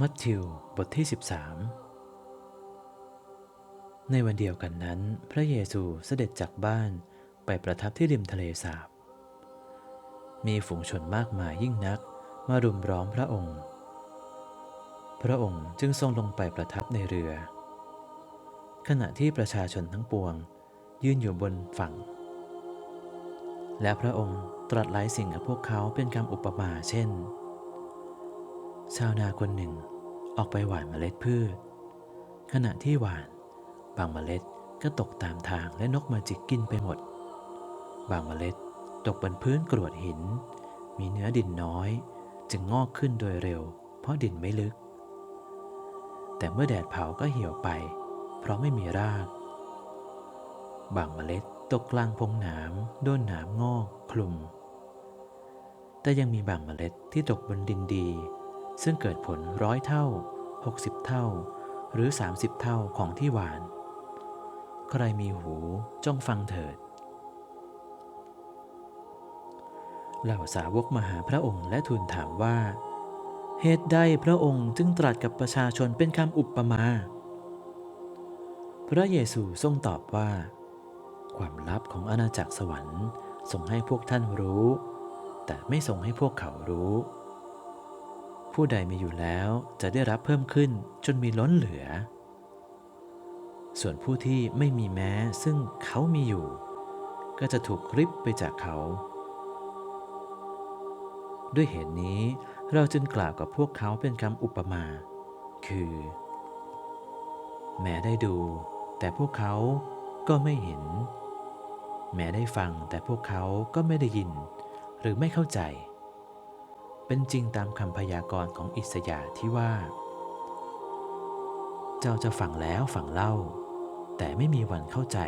มัทธิวบทที่ 13 ในวันเดียวกันนั้น พระเยซูเสด็จจากบ้านไปประทับที่ริมทะเลสาบ มีฝูงชนมากมายยิ่งนักมารุมร้อมพระองค์ พระองค์จึงทรงลงไปประทับในเรือ ขณะที่ประชาชนทั้งปวงยืนอยู่บนฝั่ง และพระองค์ตรัสหลายสิ่งกับพวกเขาเป็นคำอุปมาเช่น ชาวนาคนหนึ่งออกไปหว่านเมล็ดพืช ขณะที่หว่าน บางเมล็ดก็ตกตามทางและนกมาจิกกินไปหมด บางเมล็ดตกบนพื้นกรวดหิน มีเนื้อดินน้อย จึงงอกขึ้นโดยเร็ว เพราะดินไม่ลึก แต่เมื่อแดดเผาก็เหี่ยวไป เพราะไม่มีราก บางเมล็ดตกกลางพงหนามโดนหนามงอกคลุม แต่ยังมีบางเมล็ดที่ตกบนดินดี ซึ่งเกิดผลร้อยเท่า 60 เท่า หรือ 30 เท่าของที่หวาน ใครมีหูจ้องฟังเถิด เหล่าสาวกมหาพระองค์และทูลถามว่า เหตุใดพระองค์จึงตรัสกับประชาชนเป็นคำอุปมา พระเยซูทรงตอบว่า ความลับของอาณาจักรสวรรค์ทรงให้พวกท่านรู้ แต่ไม่ทรงให้พวกเขารู้ ผู้ใดมีอยู่แล้วจะได้รับเพิ่มขึ้นจนมีล้นเหลือ ส่วนผู้ที่ไม่มีแม้ซึ่งเขามีอยู่ ก็จะถูกริบไปจากเขา ด้วยเหตุนี้เราจึงกล่าวกับพวกเขาเป็นคำอุปมา คือ แม้ได้ดู แต่พวกเขาก็ไม่เห็น แม้ได้ฟังแต่พวกเขาก็ไม่ได้ยิน หรือไม่เข้าใจ เป็นจริงตามคำพยากรณ์ของอิสยาห์ที่ว่า เจ้าจะฟังแล้วฟังเล่า แต่ไม่มีวันเข้าใจ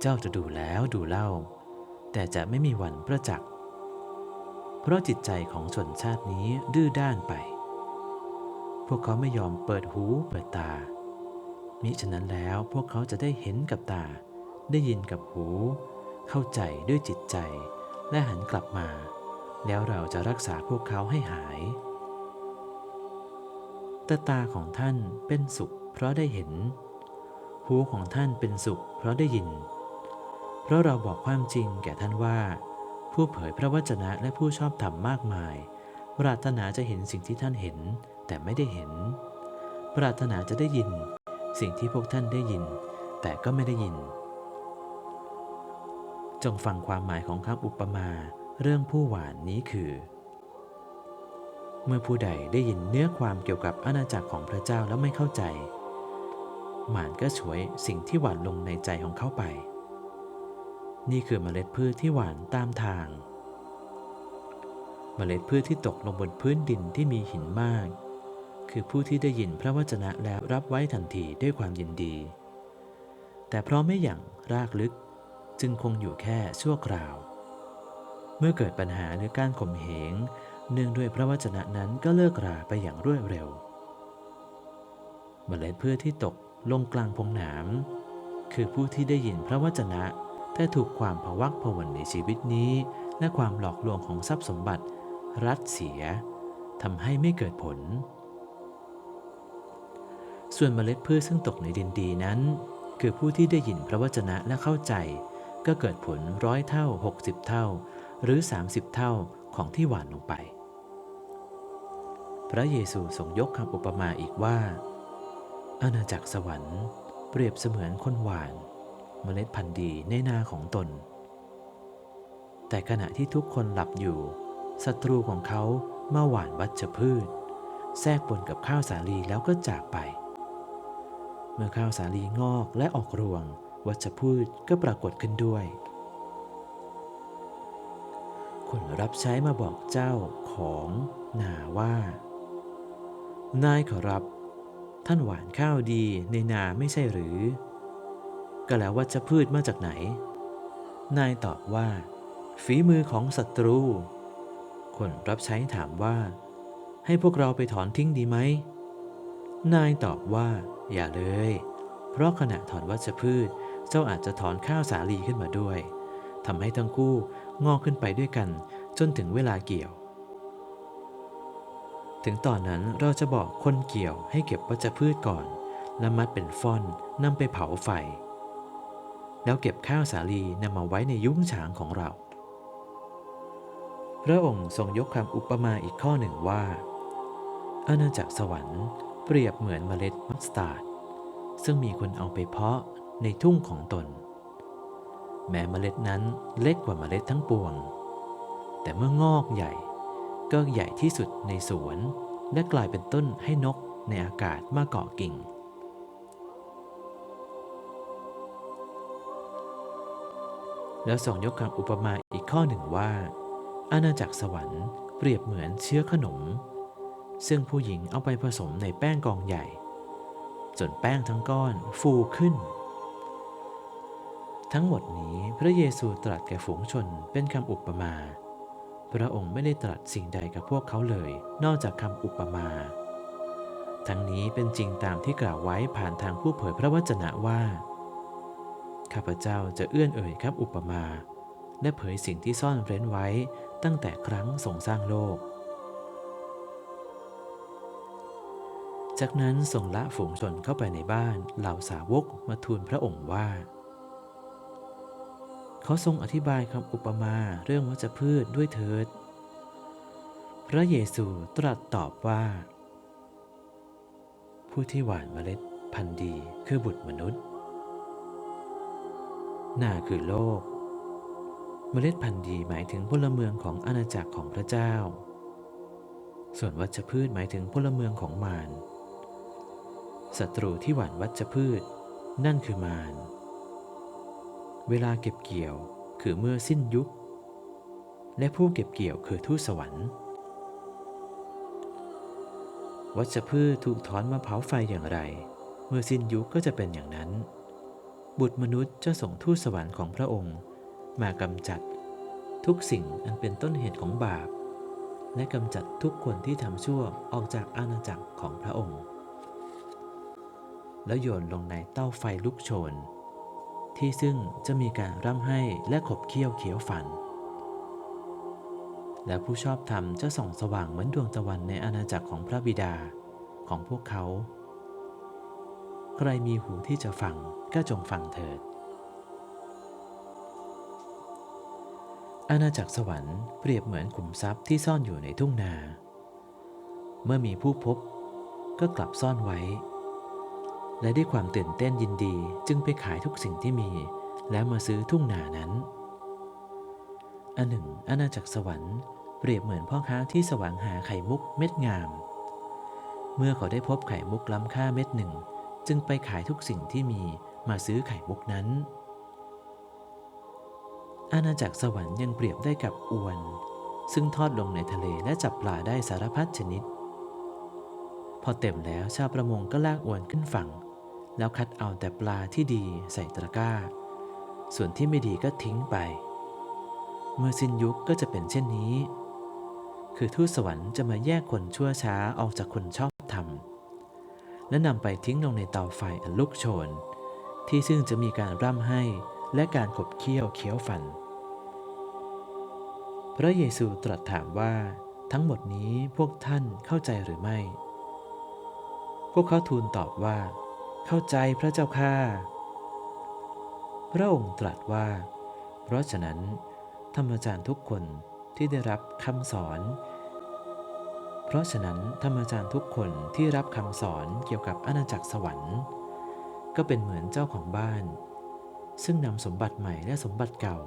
เจ้าจะดูแล้วดูเล่า แต่จะไม่มีวันประจักษ์เพราะจิตใจของชนชาตินี้ดื้อด้านไป พวกเขาไม่ยอมเปิดหูเปิดตา มิฉะนั้นแล้วพวกเขาจะได้เห็นกับตา ได้ยินกับหู เข้าใจด้วยจิตใจและหันกลับมา แล้วเราจะรักษาพวกเขาให้หาย แต่ตาของท่านเป็นสุขเพราะได้เห็น หูของท่านเป็นสุขเพราะได้ยิน เพราะเราบอกความจริงแก่ท่านว่า ผู้เผยพระวจนะและผู้ชอบธรรมมากมาย ปรารถนาจะเห็นสิ่งที่ท่านเห็น แต่ไม่ได้เห็น ปรารถนาจะได้ยิน สิ่งที่พวกท่านได้ยิน แต่ก็ไม่ได้ยิน จงฟังความหมายของคำอุปมา เรื่องผู้หวานนี้คือ เมื่อผู้ใดได้ยินเนื้อความเกี่ยวกับอาณาจักรของพระเจ้าแล้วไม่เข้าใจ หมานก็ฉวยสิ่งที่หวานลงในใจของเขาไป นี่คือเมล็ดพืชที่หวานตามทาง เมล็ดพืชที่ตกลงบนพื้นดินที่มีหินมาก คือผู้ที่ได้ยินพระวจนะแล้วรับไว้ทันทีด้วยความยินดี แต่เพราะไม่อย่างรากลึกจึงคงอยู่แค่ชั่วคราว เมื่อเกิดปัญหาหรือการข่มเหงเนื่องด้วยพระวจนะนั้นก็เลิกราไปอย่างรวดเร็วเมล็ดพืชที่ตกลงกลางพงหนาม คือผู้ที่ได้ยินพระวจนะ แต่ถูกความผวักผวนในชีวิตนี้ และความหลอกลวงของทรัพย์สมบัติ รัดเสียทำให้ไม่เกิดผล ส่วนเมล็ดพืชซึ่งตกในดินดีนั้น คือผู้ที่ได้ยินพระวจนะและเข้าใจ ก็เกิดผลร้อยเท่า 60 เท่า หรือ 30 เท่าของที่หวานลงไป พระเยซูทรงยกคำอุปมาอีกว่า อาณาจักรสวรรค์เปรียบเสมือนคนหวานเมล็ดพันธุ์ดีในนาของตน แต่ขณะที่ทุกคนหลับอยู่ศัตรูของเขามาหว่านวัชพืช แทรกปนกับข้าวสาลีแล้วก็จากไป เมื่อข้าวสาลีงอกและออกรวง วัชพืชก็ปรากฏขึ้นด้วย คนรับใช้มาบอกเจ้าของนาว่า นายขอรับ ท่านหวานข้าวดีในนาไม่ใช่หรือ ก็แล้ววัชพืชมาจากไหน นายตอบว่า ฝีมือของศัตรู คนรับใช้ถามว่า ให้พวกเราไปถอนทิ้งดีไหม นายตอบว่า อย่าเลย เพราะขณะถอนวัชพืชเจ้าอาจจะถอนข้าวสาลีขึ้นมาด้วยทำให้ทั้งคู่ งอกขึ้นไปด้วยกันจนถึงเวลาเกี่ยว ถึงตอนนั้นเราจะบอกคนเกี่ยวให้เก็บวัชพืชก่อน แล้วมัดเป็นฟ่อนนำไปเผาไฟ แล้วเก็บข้าวสาลีนำมาไว้ในยุ้งฉางของเรา พระองค์ทรงยกคำอุปมาอีกข้อหนึ่งว่าอาณาจักรสวรรค์เปรียบเหมือนเมล็ดมัสตาร์ดซึ่งมีคนเอาไปเพาะในทุ่งของตน แม้เมล็ดนั้นเล็กกว่าเมล็ดทั้งปวง แต่เมื่องอกใหญ่ ก็ใหญ่ที่สุดในสวน และกลายเป็นต้นให้นกในอากาศมาเกาะกิ่ง แล้วส่งยกคำอุปมาอีกข้อหนึ่งว่า อาณาจักรสวรรค์เปรียบเหมือนเชื้อขนม ซึ่งผู้หญิงเอาไปผสมในแป้งกองใหญ่ จนแป้งทั้งก้อนฟูขึ้น ทั้งหมดนี้พระเยซูตรัสแก่ฝูงชนเป็นคำอุปมา พระองค์ไม่ได้ตรัสสิ่งใดกับพวกเขาเลย นอกจากคำอุปมา ทั้งนี้เป็นจริงตามที่กล่าวไว้ผ่านทางผู้เผยพระวจนะว่า ข้าพเจ้าจะเอื้อนเอ่ยครับอุปมา และเผยสิ่งที่ซ่อนเร้นไว้ตั้งแต่ครั้งทรงสร้างโลก จากนั้นทรงละฝูงชนเข้าไปในบ้านเหล่าสาวกมาทูลพระองค์ว่า เขาทรงอธิบายคำอุปมาเรื่องวัชพืชด้วยเถิด พระเยซูตรัสตอบว่า ผู้ที่หว่านเมล็ดพันธุ์ดีคือบุตรมนุษย์หนาคือโลก เมล็ดพันธุ์ดีหมายถึงพลเมืองของอาณาจักรของพระเจ้า ส่วนวัชพืชหมายถึงพลเมืองของมารศัตรูที่หว่านวัชพืช นั่นคือมาร เวลาเก็บเกี่ยวคือเมื่อสิ้นยุค และผู้เก็บเกี่ยวคือทูตสวรรค์ วัชพืชถูกถอนมาเผาไฟอย่างไร เมื่อสิ้นยุคก็จะเป็นอย่างนั้น บุตรมนุษย์จะส่งทูตสวรรค์ของพระองค์ มากำจัดทุกสิ่งอันเป็นต้นเหตุของบาป และกำจัดทุกคนที่ทำชั่วออกจากอาณาจักรของพระองค์ แล้วโยนลงในเต้าไฟลุกโชน ที่ซึ่งจะมีการร่ำให้และขบเคี้ยวเขียวฝัน และผู้ชอบธรรมจะส่องสว่างเหมือนดวงตะวันในอาณาจักรของพระบิดาของพวกเขา ใครมีหูที่จะฟังก็จงฟังเถิด อาณาจักรสวรรค์เปรียบเหมือนขุมทรัพย์ที่ซ่อนอยู่ในทุ่งนา เมื่อมีผู้พบก็กลับซ่อนไว้ และด้วยความตื่นเต้นยินดีจึงไปขายทุกสิ่งที่มี แล้วมาซื้อทุ่งนานั้น อันหนึ่งอาณาจักรสวรรค์เปรียบเหมือนพ่อค้าที่สว่างหาไข่มุกเม็ดงาม เมื่อเขาได้พบไข่มุกล้ำค่าเม็ดหนึ่ง จึงไปขายทุกสิ่งที่มีมาซื้อไข่มุกนั้น อาณาจักรสวรรค์ยังเปรียบได้กับอวน ซึ่งทอดลงในทะเลและจับปลาได้สารพัดชนิด พอเต็มแล้วชาวประมงก็ลากอวนขึ้นฝั่ง แล้วคัดเอาแต่ปลาที่ดีใส่ตะกร้า ส่วนที่ไม่ดีก็ทิ้งไป เมื่อสิ้นยุคก็จะเป็นเช่นนี้ คือทูตสวรรค์จะมาแยกคนชั่วช้าออกจากคนชอบธรรม และนำไปทิ้งลงในเตาไฟอันลุกโชน ที่ซึ่งจะมีการร่ำให้และการขบเคี้ยวเคี้ยวฟัน พระเยซูตรัสถามว่าทั้งหมดนี้พวกท่านเข้าใจหรือไม่ พวกเขาทูลตอบว่า เข้าใจพระเจ้าข้าพระองค์ตรัสว่า เพราะฉะนั้น ธรรมจารย์ทุกคนที่ได้รับคำสอน เพราะฉะนั้นธรรมจารย์ทุกคนที่รับคำสอนเกี่ยวกับอาณาจักรสวรรค์ ก็เป็นเหมือนเจ้าของบ้าน ซึ่งนำสมบัติใหม่และสมบัติเก่า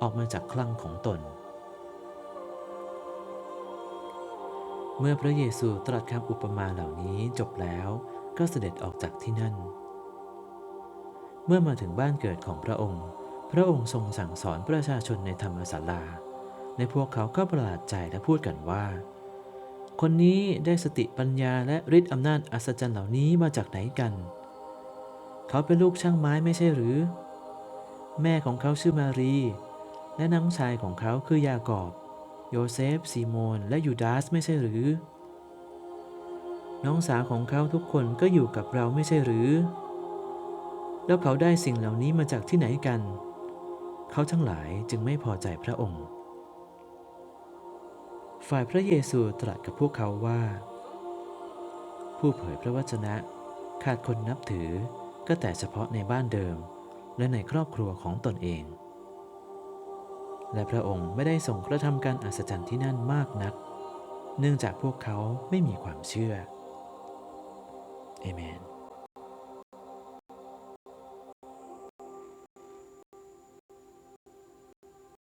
ออกมาจากคลังของตน เมื่อพระเยซูตรัสคำอุปมาเหล่านี้จบแล้ว ก็เสด็จออกจากที่นั่น เมื่อมาถึงบ้านเกิดของพระองค์ พระองค์ทรงสั่งสอนประชาชนในธรรมศาลา ในพวกเขาก็ประหลาดใจและพูดกันว่า คนนี้ได้สติปัญญาและฤทธิ์อำนาจอัศจรรย์เหล่านี้มาจากไหนกัน เขาเป็นลูกช่างไม้ไม่ใช่หรือ แม่ของเขาชื่อมารี และน้องชายของเขาคือยากอบ โยเซฟซีโมน และยูดาสไม่ใช่หรือ น้องสาวของเขาทุกคนก็อยู่กับเราไม่ใช่หรือ แล้วเขาได้สิ่งเหล่านี้มาจากที่ไหนกัน เขาทั้งหลายจึงไม่พอใจพระองค์ ฝ่ายพระเยซูตรัสกับพวกเขาว่า ผู้เผยพระวจนะ ขาดคนนับถือก็แต่เฉพาะในบ้านเดิม และในครอบครัวของตนเอง และพระองค์ไม่ได้ทรงกระทำการอัศจรรย์ที่นั่นมากนัก เนื่องจากพวกเขาไม่มีความเชื่อ เอเมน